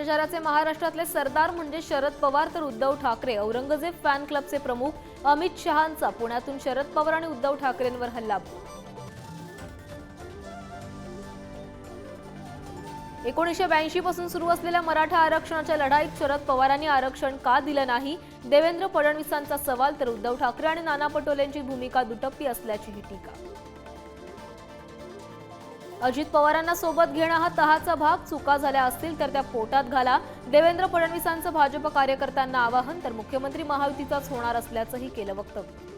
भ्रष्टाचाराचे महाराष्ट्रातले सरदार म्हणजे शरद पवार तर उद्धव ठाकरे. औरंगजेब फॅन क्लबचे प्रमुख अमित शहांचा पुण्यातून शरद पवार आणि उद्धव ठाकरेंवर हल्ला. एकोणीसशे ब्याऐंशी पासून सुरू असलेल्या मराठा आरक्षणाच्या लढाईत शरद पवारांनी आरक्षण का दिलं नाही? देवेंद्र फडणवीसांचा सवाल तर उद्धव ठाकरे आणि नाना पटोलेंची भूमिका दुटप्पी असल्याची टीका. अजित पवारांना सोबत घेणं हा तहाचा भाग. चुका झाल्या असतील तर त्या पोटात घाला. देवेंद्र फडणवीसांचं भाजप कार्यकर्त्यांना आवाहन तर मुख्यमंत्री महायुतीचाच होणार असल्याचंही केलं वक्तव्य.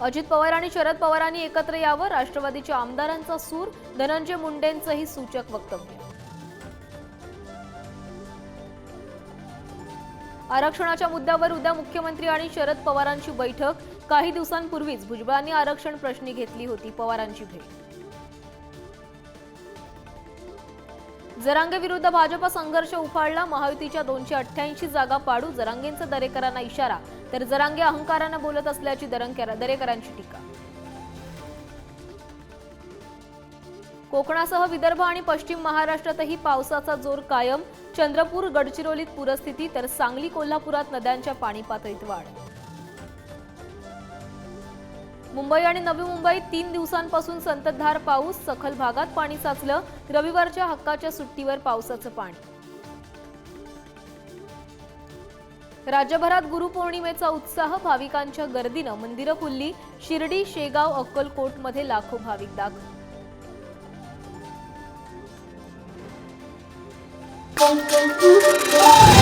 अजित पवार आणि शरद पवारांनी एकत्र यावं राष्ट्रवादीच्या आमदारांचा सूर धनंजय मुंडेंचंही सूचक वक्तव्य. आरक्षणाच्या मुद्द्यावर उद्या मुख्यमंत्री आणि शरद पवारांची बैठक. काही दिवसांपूर्वीच भुजबळांनी आरक्षण प्रश्नी घेतली होती पवारांची भेट. जरांगे विरुद्ध भाजप संघर्ष उफाळला. महायुतीच्या दोनशे अठ्ठ्याऐंशी जागा पाडू जरांगेंचा दरेकरांना इशारा. तर जरांगे अहंकारानं बोलत असल्याची दरेकरांची टीका. कोकणासह विदर्भ आणि पश्चिम महाराष्ट्रातही पावसाचा जोर कायम. चंद्रपूर गडचिरोलीत पूरस्थिती तर सांगली कोल्हापुरात नद्यांच्या पाणी पातळीत वाढ. मुंबई आणि नवी मुंबईत तीन दिवसांपासून संततधार पाऊस सखल भागात पाणी साचलं. रविवारच्या हक्काच्या सुट्टीवर पावसाचं पाणी. राज्यभरात गुरुपौर्णिमेचा उत्साह भाविकांच्या गर्दीनं. मंदिरं खुलली. शिर्डी शेगाव अक्कलकोटमध्ये लाखो भाविक दाखल. Pum, pum, pum, pum.